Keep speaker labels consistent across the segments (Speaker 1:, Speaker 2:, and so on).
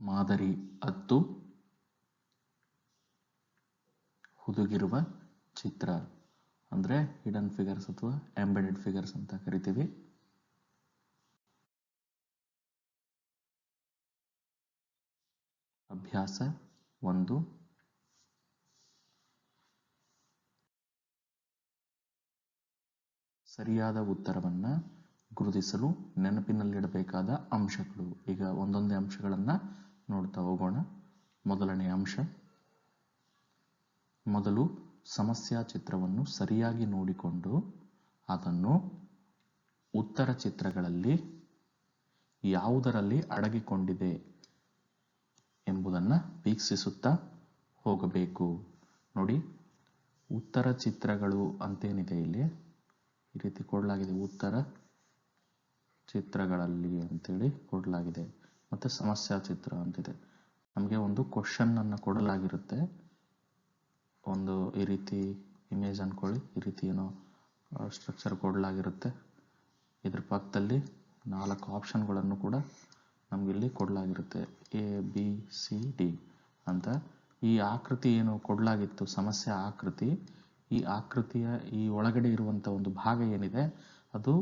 Speaker 1: ಮಾದರಿ ಹತ್ತು ಹುದುಗಿರುವ ಚಿತ್ರ ಅಂದರೆ ಹಿಡನ್ ಫಿಗರ್ಸ್ ಅಥವಾ ಎಂಬೆಡೆಡ್ ಫಿಗರ್ಸ್ ಅಂತ ಕರಿತೀವಿ. ಅಭ್ಯಾಸ ಒಂದು. ಸರಿಯಾದ ಉತ್ತರವನ್ನ ಗುರುತಿಸಲು ನೆನಪಿನಲ್ಲಿಡಬೇಕಾದ ಅಂಶಗಳು. ಈಗ ಒಂದೊಂದೇ ಅಂಶಗಳನ್ನ ನೋಡ್ತಾ ಹೋಗೋಣ. ಮೊದಲನೇ ಅಂಶ. ಮೊದಲು ಸಮಸ್ಯಾ ಚಿತ್ರವನ್ನು ಸರಿಯಾಗಿ ನೋಡಿಕೊಂಡು ಅದನ್ನು ಉತ್ತರ ಚಿತ್ರಗಳಲ್ಲಿ ಯಾವುದರಲ್ಲಿ ಅಡಗಿಕೊಂಡಿದೆ ಎಂಬುದನ್ನು ವೀಕ್ಷಿಸುತ್ತಾ ಹೋಗಬೇಕು. ನೋಡಿ, ಉತ್ತರ ಚಿತ್ರಗಳು ಅಂತೇನಿದೆ ಇಲ್ಲಿ? ಈ ರೀತಿ ಕೊಡಲಾಗಿದೆ. ಉತ್ತರ ಚಿತ್ರಗಳಲ್ಲಿ ಅಂತೇಳಿ ಕೊಡಲಾಗಿದೆ. ಮತ್ತು ಸಮಸ್ಯಾ ಚಿತ್ರ ಅಂತಿದೆ. ನಮಗೆ ಒಂದು ಕ್ವಶನ್ ಅನ್ನು ಕೊಡಲಾಗಿರುತ್ತೆ. ಒಂದು ಈ ರೀತಿ ಇಮೇಜ್ ಅನ್ಕೊಳ್ಳಿ, ಈ ರೀತಿ ಏನೋ ಸ್ಟ್ರಕ್ಚರ್ ಕೊಡಲಾಗಿರುತ್ತೆ. ಇದ್ರ ಪಕ್ಕದಲ್ಲಿ ನಾಲ್ಕು ಆಪ್ಷನ್ಗಳನ್ನು ಕೂಡ ನಮಗಿಲ್ಲಿ ಕೊಡಲಾಗಿರುತ್ತೆ. ಎ ಬಿ ಸಿ ಡಿ ಅಂತ. ಈ ಆಕೃತಿ ಏನು ಕೊಡಲಾಗಿತ್ತು, ಸಮಸ್ಯೆ ಆಕೃತಿ, ಈ ಆಕೃತಿಯ ಈ ಒಳಗಡೆ ಇರುವಂಥ ಒಂದು ಭಾಗ ಏನಿದೆ, ಅದು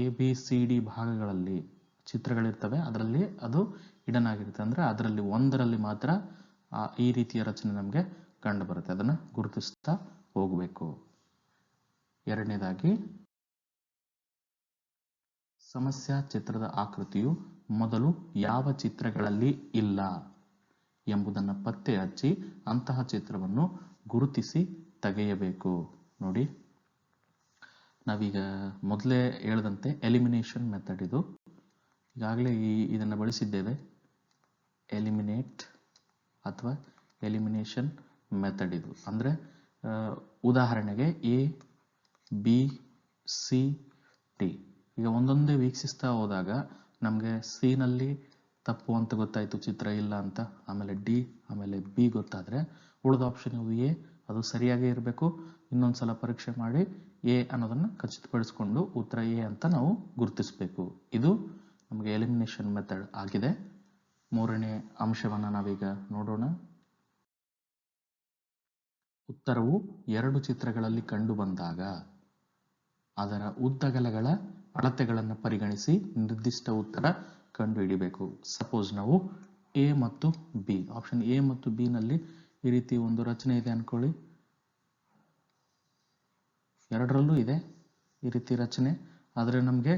Speaker 1: ಎ ಬಿ ಸಿ ಡಿ ಭಾಗಗಳಲ್ಲಿ ಚಿತ್ರಗಳಿರ್ತವೆ, ಅದರಲ್ಲಿ ಅದು ಹಿಡನ್ ಆಗಿರುತ್ತೆ ಅಂದರೆ ಅದರಲ್ಲಿ ಒಂದರಲ್ಲಿ ಮಾತ್ರ ಈ ರೀತಿಯ ರಚನೆ ನಮಗೆ ಕಂಡು ಬರುತ್ತೆ. ಅದನ್ನು ಗುರುತಿಸ್ತಾ ಹೋಗಬೇಕು. ಎರಡನೇದಾಗಿ, ಸಮಸ್ಯಾ ಚಿತ್ರದ ಆಕೃತಿಯು ಮೊದಲು ಯಾವ ಚಿತ್ರಗಳಲ್ಲಿ ಇಲ್ಲ ಎಂಬುದನ್ನು ಪತ್ತೆ ಹಚ್ಚಿ ಅಂತಹ ಚಿತ್ರವನ್ನು ಗುರುತಿಸಿ ತೆಗೆಯಬೇಕು. ನೋಡಿ, ನಾವೀಗ ಮೊದಲೇ ಹೇಳದಂತೆ ಎಲಿಮಿನೇಷನ್ ಮೆಥಡ್ ಇದು. ಈಗಾಗಲೇ ಈ ಇದನ್ನು ಬಳಸಿದ್ದೇವೆ. ಎಲಿಮಿನೇಟ್ ಅಥವಾ ಎಲಿಮಿನೇಷನ್ ಮೆಥಡ್ ಇದು. ಅಂದರೆ ಉದಾಹರಣೆಗೆ ಎ ಬಿ ಸಿ ಡಿ ಈಗ ಒಂದೊಂದೇ ವೀಕ್ಷಿಸ್ತಾ ಹೋದಾಗ ನಮಗೆ ನಲ್ಲಿ ತಪ್ಪು ಅಂತ ಗೊತ್ತಾಯಿತು, ಚಿತ್ರ ಇಲ್ಲ ಅಂತ. ಆಮೇಲೆ ಡಿ ಆಮೇಲೆ ಬಿ ಗೊತ್ತಾದರೆ ಉಳಿದ ಆಪ್ಷನ್ ಎ ಅದು ಸರಿಯಾಗೇ ಇರಬೇಕು. ಇನ್ನೊಂದು ಸಲ ಪರೀಕ್ಷೆ ಮಾಡಿ ಎ ಅನ್ನೋದನ್ನು ಖಚಿತಪಡಿಸಿಕೊಂಡು ಉತ್ತರ ಎ ಅಂತ ನಾವು ಗುರುತಿಸಬೇಕು. ಇದು ನಮಗೆ ಎಲಿಮಿನೇಷನ್ ಮೆಥಡ್ ಆಗಿದೆ. ಮೂರನೇ ಅಂಶವನ್ನು ನಾವೀಗ ನೋಡೋಣ. ಉತ್ತರವು ಎರಡು ಚಿತ್ರಗಳಲ್ಲಿ ಕಂಡು ಬಂದಾಗ ಅದರ ಉದ್ದಗಲಗಳ ಅಳತೆಗಳನ್ನು ಪರಿಗಣಿಸಿ ನಿರ್ದಿಷ್ಟ ಉತ್ತರ ಕಂಡುಹಿಡಿಬೇಕು. ಸಪೋಸ್ ನಾವು ಎ ಮತ್ತು ಬಿ ಆಪ್ಷನ್ ಎ ಮತ್ತು ಬಿ ನಲ್ಲಿ ಈ ರೀತಿ ಒಂದು ರಚನೆ ಇದೆ ಅನ್ಕೊಳ್ಳಿ. ಎರಡರಲ್ಲೂ ಇದೆ ಈ ರೀತಿ ರಚನೆ. ಆದರೆ ನಮಗೆ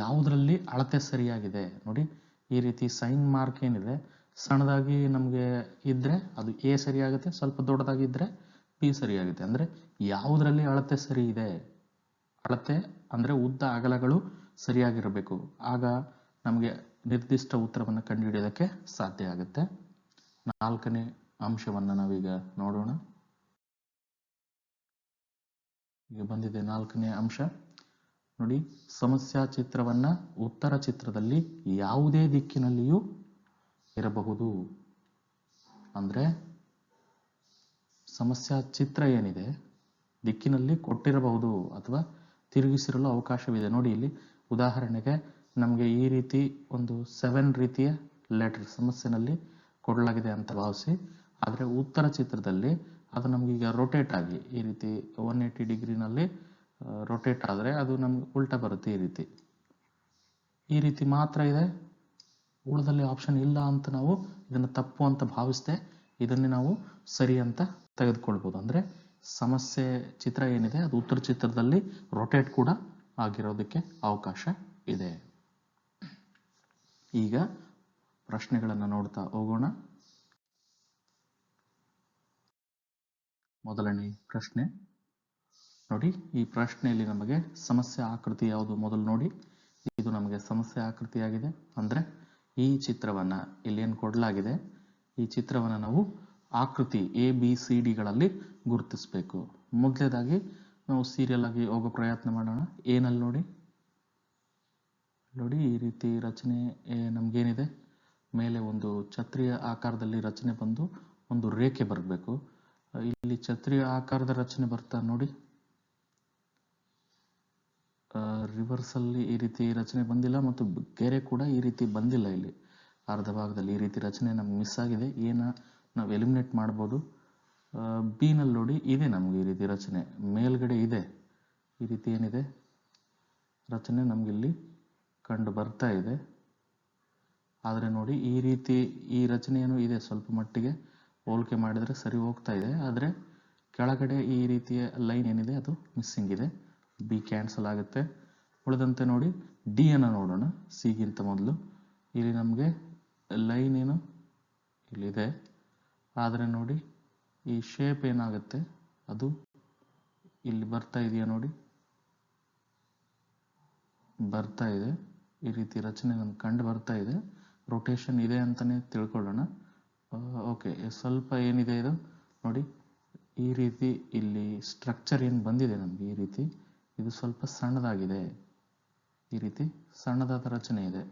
Speaker 1: ಯಾವುದರಲ್ಲಿ ಅಳತೆ ಸರಿಯಾಗಿದೆ? ನೋಡಿ, ಈ ರೀತಿ ಸೈನ್ ಮಾರ್ಕ್ ಏನಿದೆ, ಸಣ್ಣದಾಗಿ ನಮಗೆ ಇದ್ದರೆ ಅದು ಎ ಸರಿಯಾಗುತ್ತೆ, ಸ್ವಲ್ಪ ದೊಡ್ಡದಾಗಿದ್ದರೆ ಬಿ ಸರಿಯಾಗುತ್ತೆ. ಅಂದರೆ ಯಾವುದರಲ್ಲಿ ಅಳತೆ ಸರಿ ಇದೆ? ಅಳತೆ ಅಂದರೆ ಉದ್ದ ಅಗಲಗಳು ಸರಿಯಾಗಿರಬೇಕು. ಆಗ ನಮಗೆ ನಿರ್ದಿಷ್ಟ ಉತ್ತರವನ್ನು ಕಂಡುಹಿಡಿಯೋದಕ್ಕೆ ಸಾಧ್ಯ ಆಗುತ್ತೆ. ನಾಲ್ಕನೇ ಅಂಶವನ್ನು ನಾವೀಗ ನೋಡೋಣ. ಈಗ ಬಂದಿದೆ ನಾಲ್ಕನೇ ಅಂಶ. ನೋಡಿ ಸಮಸ್ಯಾ ಚಿತ್ರವನ್ನ ಉತ್ತರ ಚಿತ್ರದಲ್ಲಿ ಯಾವುದೇ ದಿಕ್ಕಿನಲ್ಲಿಯೂ ಇರಬಹುದು. ಅಂದ್ರೆ ಸಮಸ್ಯಾ ಚಿತ್ರ ಏನಿದೆ, ದಿಕ್ಕಿನಲ್ಲಿ ಕೊಟ್ಟಿರಬಹುದು ಅಥವಾ ತಿರುಗಿಸಿರಲು ಅವಕಾಶವಿದೆ. ನೋಡಿ, ಇಲ್ಲಿ ಉದಾಹರಣೆಗೆ ನಮಗೆ ಈ ರೀತಿ ಒಂದು ಸೆವೆನ್ ರೀತಿಯ ಲೆಟರ್ ಸಮಸ್ಯೆನಲ್ಲಿ ಕೊಡಲಾಗಿದೆ ಅಂತ ಭಾವಿಸಿ, ಆದರೆ ಉತ್ತರ ಚಿತ್ರದಲ್ಲಿ ಅದು ನಮಗೀಗ ರೊಟೇಟ್ ಆಗಿ ಈ ರೀತಿ ಒನ್ ಏಯ್ಟಿ ಡಿಗ್ರಿನಲ್ಲಿ ರೊಟೇಟ್ ಆದರೆ ಅದು ನಮ್ಗೆ ಉಲ್ಟಾ ಬರುತ್ತೆ ಈ ರೀತಿ. ಈ ರೀತಿ ಮಾತ್ರ ಇದೆ. ಉಳಿದಲ್ಲಿ ಆಪ್ಷನ್ ಇಲ್ಲ ಅಂತ ನಾವು ಇದನ್ನು ತಪ್ಪು ಅಂತ ಭಾವಿಸ್ದೆ ಇದನ್ನೇ ನಾವು ಸರಿ ಅಂತ ತೆಗೆದುಕೊಳ್ಬೋದು. ಅಂದರೆ ಸಮಸ್ಯೆ ಚಿತ್ರ ಏನಿದೆ, ಅದು ಉತ್ತರ ಚಿತ್ರದಲ್ಲಿ ರೊಟೇಟ್ ಕೂಡ ಆಗಿರೋದಕ್ಕೆ ಅವಕಾಶ ಇದೆ. ಈಗ ಪ್ರಶ್ನೆಗಳನ್ನು ನೋಡ್ತಾ ಹೋಗೋಣ. ಮೊದಲನೇ ಪ್ರಶ್ನೆ. ನೋಡಿ, ಈ ಪ್ರಶ್ನೆಯಲ್ಲಿ ನಮಗೆ ಸಮಸ್ಯೆ ಆಕೃತಿ ಯಾವುದು ಮೊದಲು ನೋಡಿ. ಇದು ನಮಗೆ ಸಮಸ್ಯೆ ಆಕೃತಿಯಾಗಿದೆ. ಅಂದರೆ ಈ ಚಿತ್ರವನ್ನ ಇಲ್ಲಿ ಏನು ಕೊಡಲಾಗಿದೆ? ಈ ಚಿತ್ರವನ್ನ ನಾವು ಆಕೃತಿ ಎ ಬಿ ಸಿ ಡಿಗಳಲ್ಲಿ ಗುರುತಿಸಬೇಕು. ಮೊದಲೇದಾಗಿ ನಾವು ಸೀರಿಯಲ್ ಆಗಿ ಹೋಗೋ ಪ್ರಯತ್ನ ಮಾಡೋಣ. ಏನಲ್ಲಿ ನೋಡಿ? ನೋಡಿ, ಈ ರೀತಿ ರಚನೆ ನಮ್ಗೇನಿದೆ? ಮೇಲೆ ಒಂದು ಛತ್ರಿಯ ಆಕಾರದಲ್ಲಿ ರಚನೆ ಬಂದು ಒಂದು ರೇಖೆ ಬರಬೇಕು. ಇಲ್ಲಿ ಛತ್ರಿಯ ಆಕಾರದ ರಚನೆ ಬರ್ತಾ ನೋಡಿ. ರಿವರ್ಸ್ ಅಲ್ಲಿ ಈ ರೀತಿ ರಚನೆ ಬಂದಿಲ್ಲ ಮತ್ತು ಗೆರೆ ಕೂಡ ಈ ರೀತಿ ಬಂದಿಲ್ಲ ಇಲ್ಲಿ. ಅರ್ಧ ಭಾಗದಲ್ಲಿ ಈ ರೀತಿ ರಚನೆ ನಮ್ಗೆ ಮಿಸ್ ಆಗಿದೆ. ಏನ ನಾವು ಎಲಿಮಿನೇಟ್ ಮಾಡ್ಬೋದು. ಬಿನಲ್ಲಿ ನೋಡಿ, ಇದೆ ನಮ್ಗೆ ಈ ರೀತಿ ರಚನೆ. ಮೇಲ್ಗಡೆ ಇದೆ. ಈ ರೀತಿ ಏನಿದೆ? ರಚನೆ ನಮಗಿಲ್ಲಿ ಕಂಡು ಬರ್ತಾ ಇದೆ. ಆದರೆ ನೋಡಿ, ಈ ರೀತಿ ಈ ರಚನೆಯನ್ನು ಇದೆ ಸ್ವಲ್ಪ ಮಟ್ಟಿಗೆ. ಹೋಲಿಕೆ ಮಾಡಿದರೆ ಸರಿ ಹೋಗ್ತಾ ಇದೆ. ಆದರೆ ಕೆಳಗಡೆ ಈ ರೀತಿಯ ಲೈನ್ ಏನಿದೆ, ಅದು ಮಿಸ್ಸಿಂಗ್ ಇದೆ. ಬಿ ಕ್ಯಾನ್ಸಲ್ ಆಗುತ್ತೆ. ಉಳಿದಂತೆ ನೋಡಿ, ಡಿ ಅನ್ನು ನೋಡೋಣ. ಸಿಗಿಂತ ಮೊದಲು. ಇಲ್ಲಿ ನಮಗೆ ಲೈನ್ ಏನು? ಇಲ್ಲಿದೆ. ಆದರೆ ನೋಡಿ, ಈ ಶೇಪ್ ಏನಾಗುತ್ತೆ? ಅದು ಇಲ್ಲಿ ಬರ್ತಾ ಇದೆಯಾ ನೋಡಿ? ಬರ್ತಾ ಇದೆ. ಈ ರೀತಿ ರಚನೆ ನಮ್ಗೆ ಕಂಡು ಬರ್ತಾ ಇದೆ. ರೊಟೇಷನ್ ಇದೆ ಅಂತಲೇ ತಿಳ್ಕೊಳ್ಳೋಣ. ಓಕೆ ಸ್ವಲ್ಪ ಏನಿದೆ ಇದು? ನೋಡಿ, ಈ ರೀತಿ ಇಲ್ಲಿ ಸ್ಟ್ರಕ್ಚರ್ ಏನು ಬಂದಿದೆ ನಮಗೆ ಈ ರೀತಿ? ಇದು ಸ್ವಲ್ಪ ಸಣ್ಣದಾಗಿದೆ. ಈ ರೀತಿ ಸಣ್ಣದಾದ ರಚನೆ ಇದೆ.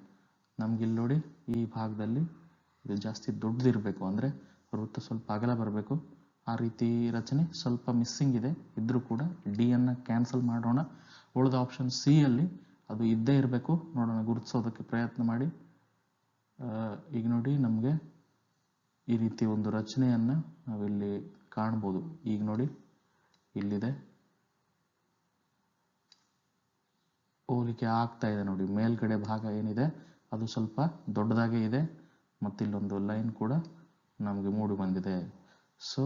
Speaker 1: ನಮ್ಗೆ ಇಲ್ಲಿ ನೋಡಿ ಈ ಭಾಗದಲ್ಲಿ ಇದು ಜಾಸ್ತಿ ದೊಡ್ಡದಿರಬೇಕು. ಅಂದರೆ ವೃತ್ತ ಸ್ವಲ್ಪ ಅಗಲ ಬರಬೇಕು. ಆ ರೀತಿ ರಚನೆ ಸ್ವಲ್ಪ ಮಿಸ್ಸಿಂಗ್ ಇದೆ. ಇದ್ರೂ ಕೂಡ ಡಿ ಅನ್ನು ಕ್ಯಾನ್ಸಲ್ ಮಾಡೋಣ. ಉಳಿದ ಆಪ್ಷನ್ ಸಿ ಅಲ್ಲಿ ಅದು ಇದ್ದೇ ಇರಬೇಕು. ನೋಡೋಣ, ಗುರುತಿಸೋದಕ್ಕೆ ಪ್ರಯತ್ನ ಮಾಡಿ. ಈಗ ನೋಡಿ ನಮಗೆ ಈ ರೀತಿ ಒಂದು ರಚನೆಯನ್ನು ನಾವಿಲ್ಲಿ ಕಾಣ್ಬೋದು. ಈಗ ನೋಡಿ, ಇಲ್ಲಿದೆ. ಹೋಲಿಕೆ ಆಗ್ತಾ ಇದೆ ನೋಡಿ. ಮೇಲ್ಗಡೆ ಭಾಗ ಏನಿದೆ, ಅದು ಸ್ವಲ್ಪ ದೊಡ್ಡದಾಗೇ ಇದೆ. ಮತ್ತು ಇಲ್ಲೊಂದು ಲೈನ್ ಕೂಡ ನಮಗೆ ಮೂಡಿ ಬಂದಿದೆ. ಸೊ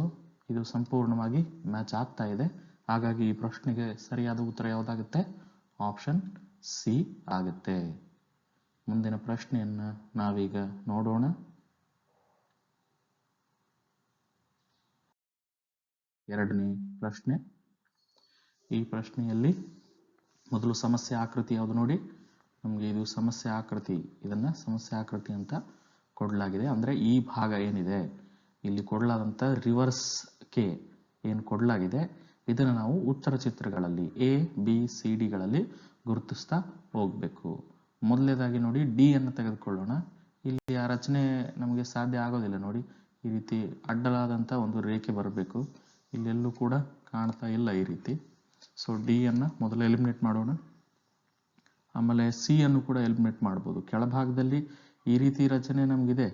Speaker 1: ಇದು ಸಂಪೂರ್ಣವಾಗಿ ಮ್ಯಾಚ್ ಆಗ್ತಾ ಇದೆ. ಹಾಗಾಗಿ ಈ ಪ್ರಶ್ನೆಗೆ ಸರಿಯಾದ ಉತ್ತರ ಯಾವುದಾಗುತ್ತೆ? ಆಪ್ಷನ್ ಸಿ ಆಗುತ್ತೆ. ಮುಂದಿನ ಪ್ರಶ್ನೆಯನ್ನ ನಾವೀಗ ನೋಡೋಣ. ಎರಡನೇ ಪ್ರಶ್ನೆ. ಈ ಪ್ರಶ್ನೆಯಲ್ಲಿ ಮೊದಲು ಸಮಸ್ಯೆ ಆಕೃತಿ ಯಾವುದು ನೋಡಿ? ನಮಗೆ ಇದು ಸಮಸ್ಯೆ ಆಕೃತಿ. ಇದನ್ನು ಸಮಸ್ಯೆ ಆಕೃತಿ ಅಂತ ಕೊಡಲಾಗಿದೆ. ಅಂದರೆ ಈ ಭಾಗ ಏನಿದೆ? ಇಲ್ಲಿ ಕೊಡಲಾದಂಥ ರಿವರ್ಸ್ ಕೆ ಏನು ಕೊಡಲಾಗಿದೆ? ಇದನ್ನು ನಾವು ಉತ್ತರ ಚಿತ್ರಗಳಲ್ಲಿ ಎ, ಬಿ, ಸಿ ಡಿಗಳಲ್ಲಿ ಗುರುತಿಸ್ತಾ ಹೋಗಬೇಕು. ಮೊದಲನೇದಾಗಿ ನೋಡಿ ಡಿ ಅನ್ನು ತೆಗೆದುಕೊಳ್ಳೋಣ. ಇಲ್ಲಿ ಆ ರಚನೆ ನಮಗೆ ಸಾಧ್ಯ ಆಗೋದಿಲ್ಲ ನೋಡಿ. ಈ ರೀತಿ ಅಡ್ಡಲಾದಂಥ ಒಂದು ರೇಖೆ ಬರಬೇಕು. ಇಲ್ಲೆಲ್ಲೂ ಕೂಡ ಕಾಣ್ತಾ ಇಲ್ಲ ಈ ರೀತಿ. ಸೊ ಡಿ ಅನ್ನು ಮೊದಲು ಎಲಿಮಿನೇಟ್ ಮಾಡೋಣ. ಆಮೇಲೆ ಸಿ ಅನ್ನು ಕೂಡ ಎಲಿಮಿನೇಟ್ ಮಾಡ್ಬೋದು. ಕೆಳಭಾಗದಲ್ಲಿ ಈ ರೀತಿ ರಚನೆ ನಮಗಿದೆ.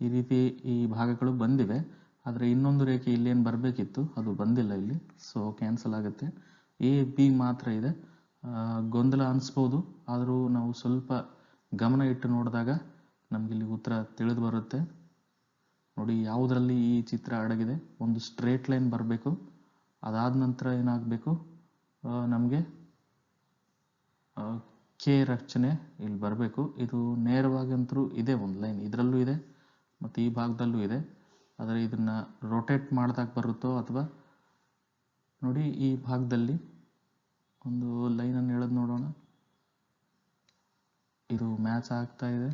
Speaker 1: ಈ ರೀತಿ ಈ ಭಾಗಗಳು ಬಂದಿವೆ. ಆದರೆ ಇನ್ನೊಂದು ರೇಖೆ ಇಲ್ಲೇನು ಬರಬೇಕಿತ್ತು? ಅದು ಬಂದಿಲ್ಲ ಇಲ್ಲಿ. ಸೊ ಕ್ಯಾನ್ಸಲ್ ಆಗುತ್ತೆ. ಎ ಬಿ ಮಾತ್ರ ಇದೆ. ಗೊಂದಲ ಅನಿಸ್ಬೋದು. ಆದರೂ ನಾವು ಸ್ವಲ್ಪ ಗಮನ ಇಟ್ಟು ನೋಡಿದಾಗ ನಮಗಿಲ್ಲಿ ಉತ್ತರ ತಿಳಿದು ಬರುತ್ತೆ. ನೋಡಿ, ಯಾವುದರಲ್ಲಿ ಈ ಚಿತ್ರ ಅಡಗಿದೆ? ಒಂದು ಸ್ಟ್ರೇಟ್ ಲೈನ್ ಬರಬೇಕು. ಅದಾದ ನಂತರ ಏನಾಗಬೇಕು? ನಮಗೆ ಕೆ ರಚನೆ ಇಲ್ಲಿ ಬರಬೇಕು. ಇದು ನೇರವಾಗಿ ಅಂತರೂ ಇದೆ, ಒಂದು ಲೈನ್ ಇದರಲ್ಲೂ ಇದೆ, ಮತ್ತು ಈ ಭಾಗದಲ್ಲೂ ಇದೆ. ಆದರೆ ಇದನ್ನ ರೊಟೇಟ್ ಮಾಡಿದಾಗ ಬರುತ್ತೋ ಅಥವಾ ನೋಡಿ ಈ ಭಾಗದಲ್ಲಿ ಒಂದು ಲೈನನ್ನು ಎಳೆದು ನೋಡೋಣ. ಇದು ಮ್ಯಾಚ್ ಆಗ್ತಾ ಇದೆ.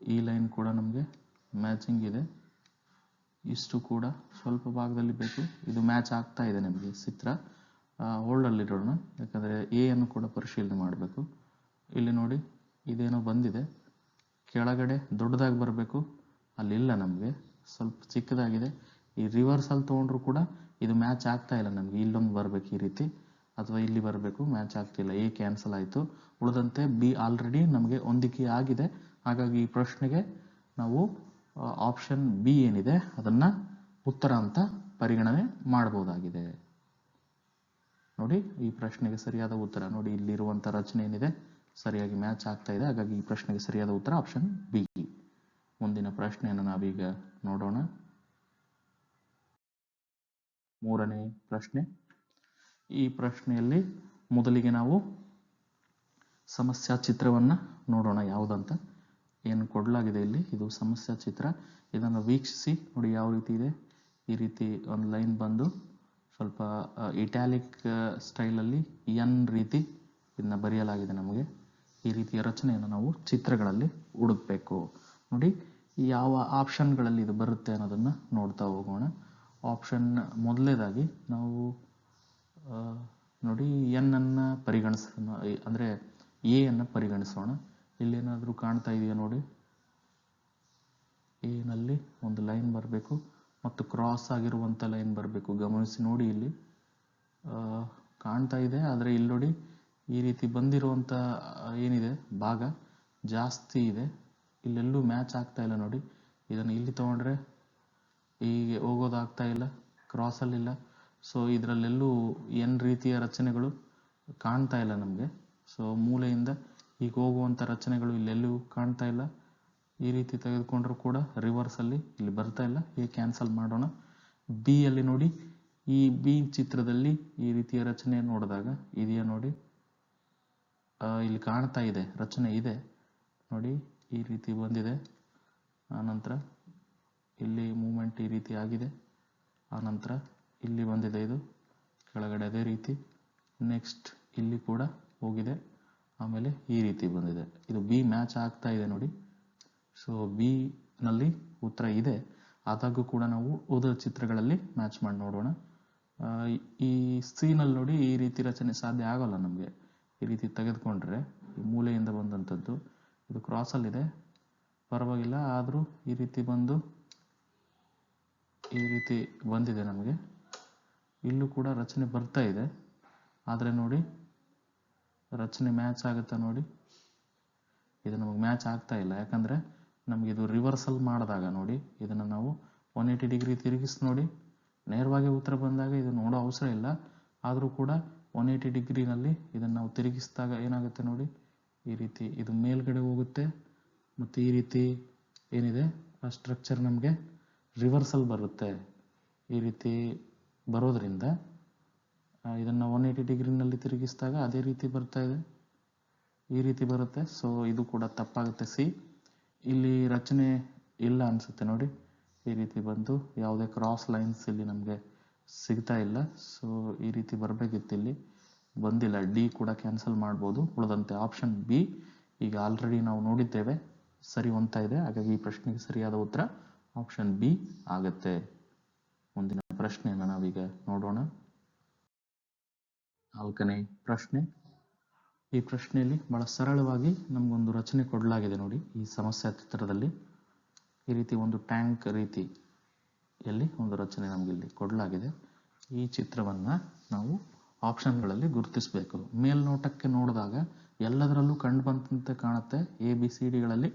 Speaker 1: ಈ ಲೈನ್ ಕೂಡ ನಮಗೆ ಮ್ಯಾಚಿಂಗ್ ಇದೆ. ಇಷ್ಟು ಕೂಡ ಸ್ವಲ್ಪ ಭಾಗದಲ್ಲಿ ಬೇಕು. ಇದು ಮ್ಯಾಚ್ ಆಗ್ತಾ ಇದೆ ನಮಗೆ ಚಿತ್ರ. ಹೋಲ್ಡಲ್ಲಿ ಇಡೋಣ ಯಾಕಂದರೆ ಎ ಅನ್ನು ಕೂಡ ಪರಿಶೀಲನೆ ಮಾಡಬೇಕು. ಇಲ್ಲಿ ನೋಡಿ, ಇದೇನೋ ಬಂದಿದೆ. ಕೆಳಗಡೆ ದೊಡ್ಡದಾಗಿ ಬರಬೇಕು. ಅಲ್ಲಿಲ್ಲ ನಮಗೆ. ಸ್ವಲ್ಪ ಚಿಕ್ಕದಾಗಿದೆ. ಈ ರಿವರ್ಸಲ್ಲಿ ತೊಗೊಂಡ್ರು ಕೂಡ ಇದು ಮ್ಯಾಚ್ ಆಗ್ತಾ ಇಲ್ಲ ನಮಗೆ. ಇಲ್ಲೊಂದು ಬರಬೇಕು ಈ ರೀತಿ. ಅಥವಾ ಇಲ್ಲಿ ಬರಬೇಕು ಮ್ಯಾಚ್ ಆಗ್ತಿಲ್ಲ ಎ ಕ್ಯಾನ್ಸಲ್ ಆಯಿತು. ಉಳಿದಂತೆ ಬಿ ಆಲ್ರೆಡಿ ನಮಗೆ ಹೊಂದಿಕೆ ಆಗಿದೆ. ಹಾಗಾಗಿ ಈ ಪ್ರಶ್ನೆಗೆ ನಾವು ಆಪ್ಷನ್ ಬಿ ಏನಿದೆ, ಅದನ್ನು ಉತ್ತರ ಅಂತ ಪರಿಗಣನೆ ಮಾಡಬಹುದಾಗಿದೆ ನೋಡಿ, ಈ ಪ್ರಶ್ನೆಗೆ ಸರಿಯಾದ ಉತ್ತರ. ನೋಡಿ ಇಲ್ಲಿರುವಂಥ ರಚನೆ ಏನಿದೆ? ಸರಿಯಾಗಿ ಮ್ಯಾಚ್ ಆಗ್ತಾ ಇದೆ. ಹಾಗಾಗಿ ಈ ಪ್ರಶ್ನೆಗೆ ಸರಿಯಾದ ಉತ್ತರ ಆಪ್ಷನ್ ಬಿ ಮುಂದಿನ ಪ್ರಶ್ನೆಯನ್ನು ನಾವೀಗ ನೋಡೋಣ. ಮೂರನೇ ಪ್ರಶ್ನೆ. ಈ ಪ್ರಶ್ನೆಯಲ್ಲಿ ಮೊದಲಿಗೆ ನಾವು ಸಮಸ್ಯಾ ಚಿತ್ರವನ್ನ ನೋಡೋಣ. ಯಾವುದಂತ? ಏನು ಕೊಡಲಾಗಿದೆ ಇಲ್ಲಿ? ಇದು ಸಮಸ್ಯಾ ಚಿತ್ರ ಇದನ್ನು ವೀಕ್ಷಿಸಿ. ನೋಡಿ, ಯಾವ ರೀತಿ ಇದೆ? ಈ ರೀತಿ ಒಂದು ಲೈನ್ ಬಂದು ಸ್ವಲ್ಪ ಇಟ್ಯಾಲಿಕ್ ಸ್ಟೈಲಲ್ಲಿ ಎನ್ ರೀತಿ ಇದನ್ನ ಬರೆಯಲಾಗಿದೆ ನಮಗೆ. ಈ ರೀತಿಯ ರಚನೆಯನ್ನು ನಾವು ಚಿತ್ರಗಳಲ್ಲಿ ಹುಡುಕ್ಬೇಕು ನೋಡಿ, ಯಾವ ಆಪ್ಷನ್ಗಳಲ್ಲಿ ಇದು ಬರುತ್ತೆ ಅನ್ನೋದನ್ನು ನೋಡ್ತಾ ಹೋಗೋಣ. ಆಪ್ಷನ್ ಮೊದಲೇದಾಗಿ ನಾವು ನೋಡಿ ಎನ್ ಅನ್ನು ಪರಿಗಣಿಸೋಣ ಅಂದರೆ ಎ ಅನ್ನು ಪರಿಗಣಿಸೋಣ. ಇಲ್ಲೇನಾದರೂ ಕಾಣ್ತಾ ಇದೆಯಾ ನೋಡಿ? ಎನಲ್ಲಿ ಒಂದು ಲೈನ್ ಬರಬೇಕು. ಮತ್ತು ಕ್ರಾಸ್ ಆಗಿರುವಂಥ ಲೈನ್ ಬರಬೇಕು. ಗಮನಿಸಿ ನೋಡಿ ಇಲ್ಲಿ. ಕಾಣ್ತಾ ಇದೆ. ಆದರೆ ಇಲ್ಲಿ ನೋಡಿ ಈ ರೀತಿ ಬಂದಿರುವಂಥ ಏನಿದೆ? ಭಾಗ ಜಾಸ್ತಿ ಇದೆ. ಇಲ್ಲೆಲ್ಲೂ ಮ್ಯಾಚ್ ಆಗ್ತಾ ಇಲ್ಲ ನೋಡಿ. ಇದನ್ನು ಇಲ್ಲಿ ತೊಗೊಂಡ್ರೆ ಹೀಗೆ ಹೋಗೋದಾಗ್ತಾ ಇಲ್ಲ ಕ್ರಾಸಲ್ಲಿಲ್ಲ ಸೊ ಇದರಲ್ಲೆಲ್ಲೂ ಏನು ರೀತಿಯ ರಚನೆಗಳು ಕಾಣ್ತಾ ಇಲ್ಲ ನಮಗೆ. ಸೊ ಮೂಲೆಯಿಂದ ಈಗ ಹೋಗುವಂಥ ರಚನೆಗಳು ಇಲ್ಲೆಲ್ಲೂ ಕಾಣ್ತಾ ಇಲ್ಲ. ಈ ರೀತಿ ತೆಗೆದುಕೊಂಡ್ರೂ ಕೂಡ ರಿವರ್ಸಲ್ಲಿ ಇಲ್ಲಿ ಬರ್ತಾ ಇಲ್ಲ. ಎ ಕ್ಯಾನ್ಸಲ್ ಮಾಡೋಣ. ಬಿ ಅಲ್ಲಿ ನೋಡಿ, ಈ ಬಿ ಚಿತ್ರದಲ್ಲಿ ಈ ರೀತಿಯ ರಚನೆ ನೋಡಿದಾಗ, ಇದೆಯಾ ನೋಡಿ ಇಲ್ಲಿ ಕಾಣ್ತಾ ಇದೆ, ರಚನೆ ಇದೆ. ನೋಡಿ, ಈ ರೀತಿ ಬಂದಿದೆ. ಆನಂತರ ಇಲ್ಲಿ ಮೂಮೆಂಟ್ ಈ ರೀತಿ ಆಗಿದೆ. ಆನಂತರ ಇಲ್ಲಿ ಬಂದಿದೆ ಇದು. ಕೆಳಗಡೆ ಅದೇ ರೀತಿ. ನೆಕ್ಸ್ಟ್ ಇಲ್ಲಿ ಕೂಡ ಹೋಗಿದೆ. ಆಮೇಲೆ ಈ ರೀತಿ ಬಂದಿದೆ. ಇದು ಬಿ ಮ್ಯಾಚ್ ಆಗ್ತಾ ಇದೆ ನೋಡಿ. ಸೊ ಬಿ ನಲ್ಲಿ ಉತ್ತರ ಇದೆ. ಆದಾಗೂ ಕೂಡ ನಾವು ಓದ ಚಿತ್ರಗಳಲ್ಲಿ ಮ್ಯಾಚ್ ಮಾಡಿ ನೋಡೋಣ. ಈ ಸೀನಲ್ಲಿ ನೋಡಿ ಈ ರೀತಿ ರಚನೆ ಸಾಧ್ಯ ಆಗೋಲ್ಲ ನಮಗೆ. ಈ ರೀತಿ ತೆಗೆದುಕೊಂಡ್ರೆ ಈ ಮೂಲೆಯಿಂದ ಬಂದಂಥದ್ದು, ಇದು ಕ್ರಾಸಲ್ಲಿದೆ ಪರವಾಗಿಲ್ಲ, ಆದರೂ ಈ ರೀತಿ ಬಂದು, ಈ ರೀತಿ ಬಂದಿದೆ ನಮಗೆ. ಇಲ್ಲೂ ಕೂಡ ರಚನೆ ಬರ್ತಾ ಇದೆ. ಆದರೆ ನೋಡಿ, ರಚನೆ ಮ್ಯಾಚ್ ಆಗುತ್ತಾ ನೋಡಿ, ಇದು ನಮಗೆ ಮ್ಯಾಚ್ ಆಗ್ತಾ ಇಲ್ಲ. ಯಾಕಂದರೆ ನಮಗೆ ಇದು ರಿವರ್ಸಲ್ ಮಾಡಿದಾಗ ನೋಡಿ, ಇದನ್ನು ನಾವು ಒನ್ ಏಯ್ಟಿ ಡಿಗ್ರಿ ತಿರುಗಿಸಿ ನೋಡಿ, ನೇರವಾಗಿ ಉತ್ತರ ಬಂದಾಗ ಇದು ನೋಡೋ ಅವಸರ ಇಲ್ಲ. ಆದರೂ ಕೂಡ ಒನ್ ಏಯ್ಟಿ ಡಿಗ್ರಿನಲ್ಲಿ ಇದನ್ನು ನಾವು ತಿರುಗಿಸಿದಾಗ ಏನಾಗುತ್ತೆ ನೋಡಿ, ಈ ರೀತಿ ಇದು ಮೇಲ್ಗಡೆ ಹೋಗುತ್ತೆ. ಮತ್ತು ಈ ರೀತಿ ಏನಿದೆ, ಆ ಸ್ಟ್ರಕ್ಚರ್ ನಮಗೆ ರಿವರ್ಸಲ್ ಬರುತ್ತೆ. ಈ ರೀತಿ ಬರೋದರಿಂದ ಇದನ್ನು ಒನ್ ಏಯ್ಟಿ ಡಿಗ್ರಿನಲ್ಲಿ ತಿರುಗಿಸಿದಾಗ ಅದೇ ರೀತಿ ಬರ್ತಾ ಇದೆ. ಈ ರೀತಿ ಬರುತ್ತೆ. ಸೊ ಇದು ಕೂಡ ತಪ್ಪಾಗುತ್ತೆ. ಸಿ ಇಲ್ಲಿ ರಚನೆ ಇಲ್ಲ ಅನಿಸುತ್ತೆ ನೋಡಿ. ಈ ರೀತಿ ಬಂದು ಯಾವುದೇ ಕ್ರಾಸ್ ಲೈನ್ಸ್ ಇಲ್ಲಿ ನಮಗೆ ಸಿಗ್ತಾ ಇಲ್ಲ. ಸೊ ಈ ರೀತಿ ಬರಬೇಕಿತ್ತು ಇಲ್ಲಿ. ಬಂದಿಲ್ಲ. ಡಿ ಕೂಡ ಕ್ಯಾನ್ಸಲ್ ಮಾಡ್ಬೋದು. ಉಳಿದಂತೆ ಆಪ್ಷನ್ ಬಿ ಈಗ ಆಲ್ರೆಡಿ ನಾವು ನೋಡಿದ್ದೇವೆ. ಸರಿ ಹೊಂತಾ ಇದೆ. ಹಾಗಾಗಿ ಈ ಪ್ರಶ್ನೆಗೆ ಸರಿಯಾದ ಉತ್ತರ ಆಪ್ಷನ್ ಬಿ ಆಗುತ್ತೆ. ಮುಂದಿನ ಪ್ರಶ್ನೆಯನ್ನು ನಾವೀಗ ನೋಡೋಣ. ನಾಲ್ಕನೇ ಪ್ರಶ್ನೆ. ಈ ಪ್ರಶ್ನೆಯಲ್ಲಿ ಬಹಳ ಸರಳವಾಗಿ ನಮಗೊಂದು ರಚನೆ ಕೊಡಲಾಗಿದೆ ನೋಡಿ ಈ ಸಮಸ್ಯೆ ಚಿತ್ರದಲ್ಲಿ ಈ ರೀತಿ ಒಂದು ಟ್ಯಾಂಕ್ ರೀತಿಯಲ್ಲಿ ಒಂದು ರಚನೆ ನಮಗಿಲ್ಲಿ ಕೊಡಲಾಗಿದೆ. ಈ ಚಿತ್ರವನ್ನು ನಾವು ಆಪ್ಷನ್ಗಳಲ್ಲಿ ಗುರುತಿಸಬೇಕು. ಮೇಲ್ನೋಟಕ್ಕೆ ನೋಡಿದಾಗ ಎಲ್ಲದರಲ್ಲೂ ಕಂಡು ಬಂದಂತೆ ಕಾಣುತ್ತೆ. ಎ ಬಿ ಸಿ ಡಿಗಳಲ್ಲಿ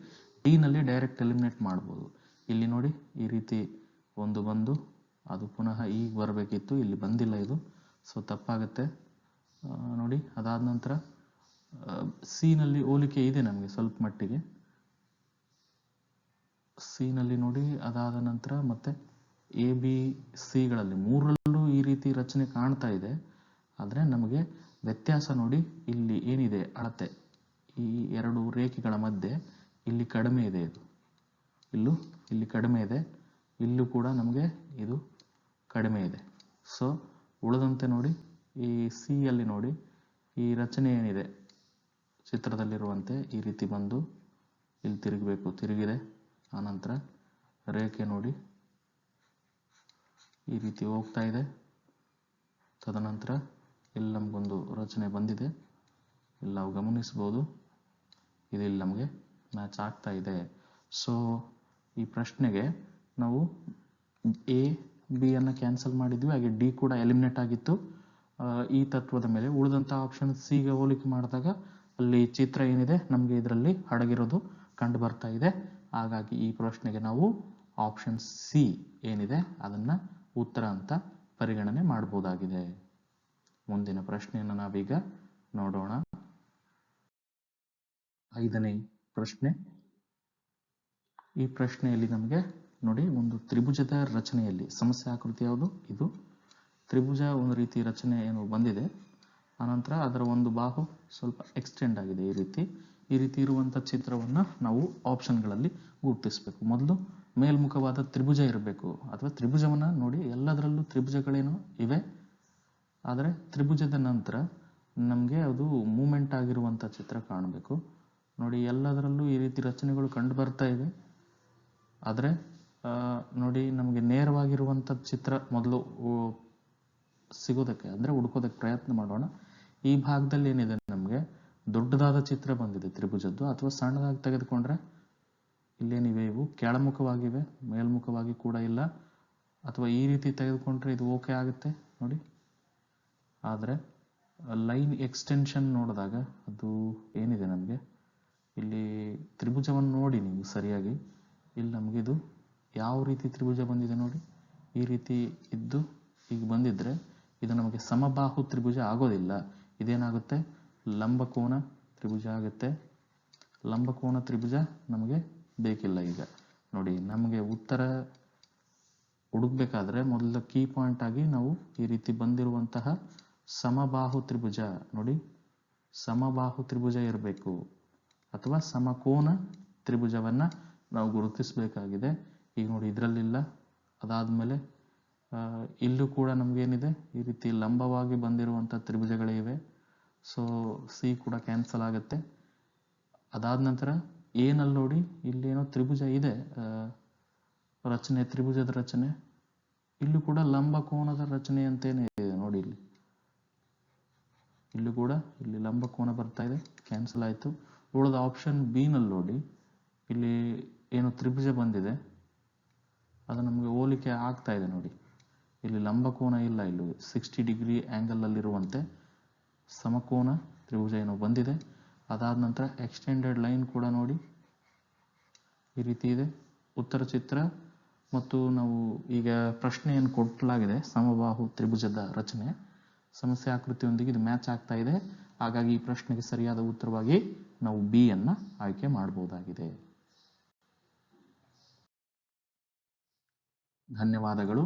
Speaker 1: ಡಿನಲ್ಲಿ ಡೈರೆಕ್ಟ್ ಎಲಿಮಿನೇಟ್ ಮಾಡ್ಬೋದು. ಇಲ್ಲಿ ನೋಡಿ ಈ ರೀತಿ ಒಂದು ಬಂದು ಅದು ಪುನಃ ಈಗ ಬರಬೇಕಿತ್ತು. ಇಲ್ಲಿ ಬಂದಿಲ್ಲ ಇದು. ಸೊ ತಪ್ಪಾಗುತ್ತೆ. ನೋಡಿ ಅದಾದ ನಂತರ ಸಿ ನಲ್ಲಿ ಹೋಲಿಕೆ ಇದೆ ನಮಗೆ ಸ್ವಲ್ಪ ಮಟ್ಟಿಗೆ. ಸಿ ನಲ್ಲಿ ನೋಡಿ, ಅದಾದ ನಂತರ ಮತ್ತೆ ಎ ಬಿ ಸಿಗಳಲ್ಲಿ ಮೂರರಲ್ಲೂ ಈ ರೀತಿ ರಚನೆ ಕಾಣ್ತಾ ಇದೆ. ಆದರೆ ನಮಗೆ ವ್ಯತ್ಯಾಸ ನೋಡಿ ಇಲ್ಲಿ ಏನಿದೆ, ಅಳತೆ. ಈ ಎರಡು ರೇಖೆಗಳ ಮಧ್ಯೆ ಇಲ್ಲಿ ಕಡಿಮೆ ಇದೆ ಇದು. ಇಲ್ಲೂ ಇಲ್ಲಿ ಕಡಿಮೆ ಇದೆ. ಇಲ್ಲೂ ಕೂಡ ನಮಗೆ ಇದು ಕಡಿಮೆ ಇದೆ. ಸೊ ಉಳಿದಂತೆ ನೋಡಿ, ಈ ಸಿ ಅಲ್ಲಿ ನೋಡಿ, ಈ ರಚನೆ ಏನಿದೆ? ಚಿತ್ರದಲ್ಲಿರುವಂತೆ ಈ ರೀತಿ ಬಂದು ಇಲ್ಲಿ ತಿರುಗಬೇಕು. ತಿರುಗಿದೆ. ಆನಂತರ ರೇಖೆ ನೋಡಿ. ಈ ರೀತಿ ಹೋಗ್ತಾ ಇದೆ. ತದನಂತರ ಇಲ್ಲಿ ನಮಗೊಂದು ರಚನೆ ಬಂದಿದೆ. ಇಲ್ಲಿ ನಾವು ಗಮನಿಸ್ಬೋದು ಇಲ್ಲಿ ನಮಗೆ ಮ್ಯಾಚ್ ಆಗ್ತಾ ಇದೆ. ಸೊ ಈ ಪ್ರಶ್ನೆಗೆ ನಾವು ಎ ಬಿ ಅನ್ನು ಕ್ಯಾನ್ಸಲ್ ಮಾಡಿದ್ವಿ. ಹಾಗೆ ಡಿ ಕೂಡ ಎಲಿಮಿನೇಟ್ ಆಗಿತ್ತು. ಈ ತತ್ವದ ಮೇಲೆ ಉಳಿದಂಥ ಆಪ್ಷನ್ ಸಿಗೆ ಹೋಲಿಕೆ ಮಾಡಿದಾಗ ಅಲ್ಲಿ ಚಿತ್ರ ಏನಿದೆ, ನಮಗೆ ಇದರಲ್ಲಿ ಅಡಗಿರೋದು ಕಂಡು ಬರ್ತಾ ಇದೆ. ಹಾಗಾಗಿ ಈ ಪ್ರಶ್ನೆಗೆ ನಾವು ಆಪ್ಷನ್ ಸಿ ಏನಿದೆ, ಅದನ್ನು ಉತ್ತರ ಅಂತ ಪರಿಗಣನೆ ಮಾಡಬಹುದಾಗಿದೆ ಮುಂದಿನ ಪ್ರಶ್ನೆಯನ್ನು ನಾವೀಗ ನೋಡೋಣ. ಐದನೇ ಪ್ರಶ್ನೆ. ಈ ಪ್ರಶ್ನೆಯಲ್ಲಿ ನಮಗೆ ನೋಡಿ, ಒಂದು ತ್ರಿಭುಜದ ರಚನೆಯಲ್ಲಿ, ಸಮಸ್ಯೆ ಆಕೃತಿ ಯಾವುದು? ಇದು ತ್ರಿಭುಜ ಒಂದು ರೀತಿ ರಚನೆ ಏನು ಬಂದಿದೆ. ಆನಂತರ ಅದರ ಒಂದು ಬಾಹು ಸ್ವಲ್ಪ ಎಕ್ಸ್ಟೆಂಡ್ ಆಗಿದೆ ಈ ರೀತಿ. ಈ ರೀತಿ ಇರುವಂಥ ಚಿತ್ರವನ್ನು ನಾವು ಆಪ್ಷನ್ಗಳಲ್ಲಿ ಗುರುತಿಸಬೇಕು. ಮೊದಲು ಮೇಲ್ಮುಖವಾದ ತ್ರಿಭುಜ ಇರಬೇಕು. ಅಥವಾ ತ್ರಿಭುಜವನ್ನು ನೋಡಿ, ಎಲ್ಲದರಲ್ಲೂ ತ್ರಿಭುಜಗಳೇನು ಇವೆ. ಆದರೆ ತ್ರಿಭುಜದ ನಂತರ ನಮಗೆ ಅದು ಮೂಮೆಂಟ್ ಆಗಿರುವಂಥ ಚಿತ್ರ ಕಾಣಬೇಕು. ನೋಡಿ, ಎಲ್ಲದರಲ್ಲೂ ಈ ರೀತಿ ರಚನೆಗಳು ಕಂಡು ಬರ್ತಾ ಇವೆ ಆದರೆ ನೋಡಿ, ನಮಗೆ ನೇರವಾಗಿರುವಂಥ ಚಿತ್ರ ಮೊದಲು ಸಿಗೋದಕ್ಕೆ, ಅಂದರೆ ಹುಡ್ಕೋದಕ್ಕೆ ಪ್ರಯತ್ನ ಮಾಡೋಣ. ಈ ಭಾಗದಲ್ಲಿ ಏನಿದೆ ನಮಗೆ? ದೊಡ್ಡದಾದ ಚಿತ್ರ ಬಂದಿದೆ ತ್ರಿಭುಜದ್ದು. ಅಥವಾ ಸಣ್ಣದಾಗಿ ತೆಗೆದುಕೊಂಡ್ರೆ? ಇಲ್ಲೇನಿವೆ ಇವು. ಕೆಳಮುಖವಾಗಿವೆ, ಮೇಲ್ಮುಖವಾಗಿ ಕೂಡ ಇಲ್ಲ. ಅಥವಾ ಈ ರೀತಿ ತೆಗೆದುಕೊಂಡ್ರೆ ಇದು ಓಕೆ ಆಗುತ್ತೆ? ನೋಡಿ. ಆದರೆ, ಲೈನ್ ಎಕ್ಸ್ಟೆನ್ಷನ್ ನೋಡಿದಾಗ ಅದು ಏನಿದೆ ನಮಗೆ? ಇಲ್ಲಿ ತ್ರಿಭುಜವನ್ನು ನೋಡಿ ನೀವು ಸರಿಯಾಗಿ. ಇಲ್ಲಿ ನಮಗಿದು ಯಾವ ರೀತಿ ತ್ರಿಭುಜ ಬಂದಿದೆ ನೋಡಿ. ಈ ರೀತಿ ಇದ್ದು ಈಗ ಬಂದಿದ್ರೆ ಇದು ನಮಗೆ ಸಮಬಾಹು ತ್ರಿಭುಜ ಆಗೋದಿಲ್ಲ. ಇದೇನಾಗುತ್ತೆ? ಲಂಬಕೋನ ತ್ರಿಭುಜ ಆಗುತ್ತೆ. ಲಂಬಕೋನ ತ್ರಿಭುಜ ನಮಗೆ ಬೇಕಿಲ್ಲ ಈಗ. ನೋಡಿ, ನಮಗೆ ಉತ್ತರ ಹುಡುಕ್ಬೇಕಾದ್ರೆ ಮೊದಲು ಕೀ ಪಾಯಿಂಟ್ ಆಗಿ ನಾವು ಈ ರೀತಿ ಬಂದಿರುವಂತಹ ಸಮಬಾಹು ತ್ರಿಭುಜ, ನೋಡಿ, ಸಮಬಾಹು ತ್ರಿಭುಜ ಇರಬೇಕು. ಅಥವಾ ಸಮಕೋನ ತ್ರಿಭುಜವನ್ನ ನಾವು ಗುರುತಿಸಬೇಕಾಗಿದೆ. ಈಗ ನೋಡಿ, ಇದರಲ್ಲಿಲ್ಲ. ಅದಾದ್ಮೇಲೆ ಇಲ್ಲೂ ಕೂಡ ನಮಗೇನಿದೆ? ಈ ರೀತಿ ಲಂಬವಾಗಿ ಬಂದಿರುವಂಥ ತ್ರಿಭುಜಗಳಿವೆ ಸೊ ಸಿ ಕೂಡ ಕ್ಯಾನ್ಸಲ್ ಆಗುತ್ತೆ. ಅದಾದ ನಂತರ ಏನಲ್ಲಿ ನೋಡಿ, ಇಲ್ಲೇನೋ ತ್ರಿಭುಜ ಇದೆ. ರಚನೆ, ತ್ರಿಭುಜದ ರಚನೆ. ಇಲ್ಲೂ ಕೂಡ ಲಂಬ ಕೋನದ ರಚನೆ ಅಂತೇನೆ ಇದೆ ನೋಡಿ ಇಲ್ಲಿ. ಇಲ್ಲೂ ಕೂಡ ಇಲ್ಲಿ ಲಂಬ ಕೋನ ಬರ್ತಾ ಇದೆ. ಕ್ಯಾನ್ಸಲ್ ಆಯಿತು. ಉಳಿದ ಆಪ್ಷನ್ ಬಿ ನಲ್ಲಿ ನೋಡಿ, ಇಲ್ಲಿ ಏನು ತ್ರಿಭುಜ ಬಂದಿದೆ. ಅದು ನಮಗೆ ಹೋಲಿಕೆ ಆಗ್ತಾ ಇದೆ ನೋಡಿ. ಇಲ್ಲಿ ಲಂಬಕೋನ ಇಲ್ಲ, ಇಲ್ಲಿ ಸಿಕ್ಸ್ಟಿ ಡಿಗ್ರಿ ಆ್ಯಂಗಲಲ್ಲಿರುವಂತೆ ಸಮಕೋನ ತ್ರಿಭುಜ ಏನೋ ಬಂದಿದೆ. ಅದಾದ ನಂತರ ಎಕ್ಸ್ಟೆಂಡೆಡ್ ಲೈನ್ ಕೂಡ ನೋಡಿ. ಈ ರೀತಿ ಇದೆ. ಉತ್ತರ ಚಿತ್ರ ಮತ್ತು ನಾವು ಈಗ ಪ್ರಶ್ನೆಯನ್ನು ಕೊಟ್ಟಲಾಗಿದೆ ಸಮಬಾಹು ತ್ರಿಭುಜದ ರಚನೆ. ಸಮಸ್ಯೆ ಆಕೃತಿಯೊಂದಿಗೆ ಇದು ಮ್ಯಾಚ್ ಆಗ್ತಾ ಇದೆ. ಹಾಗಾಗಿ ಈ ಪ್ರಶ್ನೆಗೆ ಸರಿಯಾದ ಉತ್ತರವಾಗಿ ನಾವು ಬಿ ಅನ್ನ ಆಯ್ಕೆ ಮಾಡಬಹುದಾಗಿದೆ ಧನ್ಯವಾದಗಳು.